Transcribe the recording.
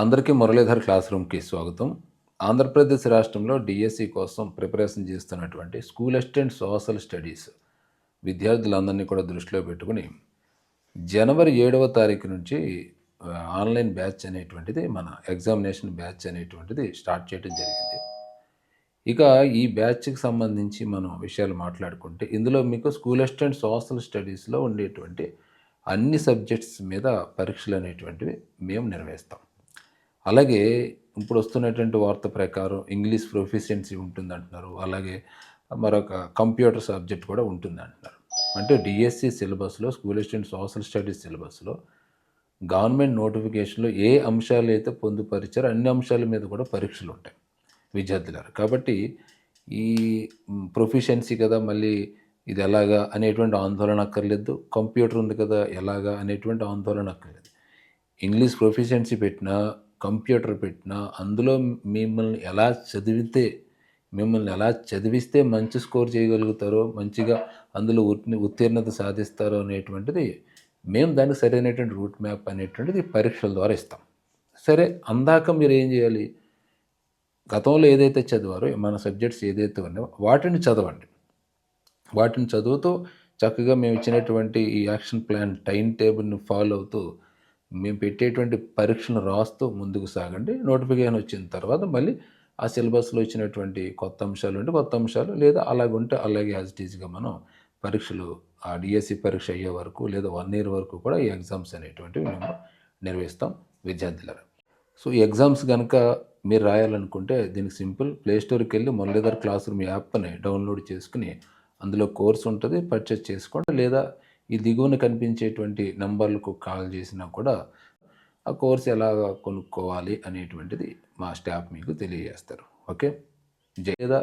అందరికీ మురళీధర్ క్లాస్ రూమ్కి స్వాగతం. ఆంధ్రప్రదేశ్ రాష్ట్రంలో డిఎస్సి కోసం ప్రిపరేషన్ చేస్తున్నటువంటి స్కూల్ అసిస్టెంట్ సోషల్ స్టడీస్ విద్యార్థులందరినీ కూడా దృష్టిలో పెట్టుకుని జనవరి ఏడవ తారీఖు నుంచి ఆన్లైన్ బ్యాచ్ అనేటువంటిది మన ఎగ్జామినేషన్ బ్యాచ్ అనేటువంటిది స్టార్ట్ చేయడం జరిగింది. ఇక ఈ బ్యాచ్కి సంబంధించి మనం విషయాలు మాట్లాడుకుంటే ఇందులో మీకు స్కూల్ అసిస్టెంట్ సోషల్ స్టడీస్లో ఉండేటువంటి అన్ని సబ్జెక్ట్స్ మీద పరీక్షలు అనేటువంటివి మేము నిర్వహిస్తాం. అలాగే ఇప్పుడు వస్తున్నటువంటి వార్త ప్రకారం ఇంగ్లీష్ ప్రొఫిషియన్సీ ఉంటుంది అంటున్నారు అలాగే మరొక కంప్యూటర్ సబ్జెక్ట్ కూడా ఉంటుంది అంటున్నారు అంటే డిఎస్సి సిలబస్లో స్కూల్ అసిస్టెంట్ సోషల్ స్టడీస్ సిలబస్లో గవర్నమెంట్ నోటిఫికేషన్లో ఏ అంశాలు అయితే పొందుపరిచారో అన్ని అంశాల మీద కూడా పరీక్షలు ఉంటాయి విద్యార్థులారు కాబట్టి ఈ ప్రొఫిషియన్సీ కదా మళ్ళీ ఇది ఎలాగా అనేటువంటి ఆందోళన అక్కర్లేదు. కంప్యూటర్ ఉంది కదా ఎలాగా అనేటువంటి ఆందోళన అక్కర్లేదు. ఇంగ్లీష్ ప్రొఫిషియన్సీ పెట్టినా కంప్యూటర్ పెట్టినా అందులో మిమ్మల్ని ఎలా చదివితే మిమ్మల్ని ఎలా చదివిస్తే మంచి స్కోర్ చేయగలుగుతారో మంచిగా అందులో ఉత్తీర్ణత సాధిస్తారో అనేటువంటిది మేము దానికి సరైనటువంటి రూట్ మ్యాప్ అనేటువంటిది పరీక్షల ద్వారా ఇస్తాం. సరే అందాక మీరు ఏం చేయాలి? గతంలో ఏదైతే చదివారో మన సబ్జెక్ట్స్ ఏదైతే ఉన్నాయో వాటిని చదవండి. వాటిని చదువుతూ చక్కగా మేము ఇచ్చినటువంటి ఈ యాక్షన్ ప్లాన్ టైం టేబుల్ని ఫాలో అవుతూ మేము పెట్టేటువంటి పరీక్షను రాస్తూ ముందుకు సాగండి. నోటిఫికేషన్ వచ్చిన తర్వాత మళ్ళీ ఆ సిలబస్లో ఇచ్చినటువంటి కొత్త అంశాలు ఉంటే కొత్త అంశాలు లేదా అలాగ ఉంటే అలాగే యాజ్ ఇట్ ఈజ్గా మనం పరీక్షలు ఆ డిఎస్సి పరీక్ష అయ్యే వరకు లేదా వన్ ఇయర్ వరకు కూడా ఈ ఎగ్జామ్స్ అనేటువంటివి మేము నిర్వహిస్తాం విద్యార్థులకు సో ఈ ఎగ్జామ్స్ కనుక మీరు రాయాలనుకుంటే దీనికి సింపుల్ ప్లే స్టోర్కి వెళ్ళి మురళీధర్ క్లాస్ రూమ్ యాప్ని డౌన్లోడ్ చేసుకుని అందులో కోర్స్ ఉంటుంది. పర్చేస్ చేసుకోండి లేదా ఈ దిగువన కనిపించేటువంటి నంబర్లకు కాల్ చేసినా కూడా ఆ కోర్స్ ఎలా కొనుక్కోవాలి అనేటువంటిది మా స్టాఫ్ మీకు తెలియజేస్తారు. ఓకే? జయదా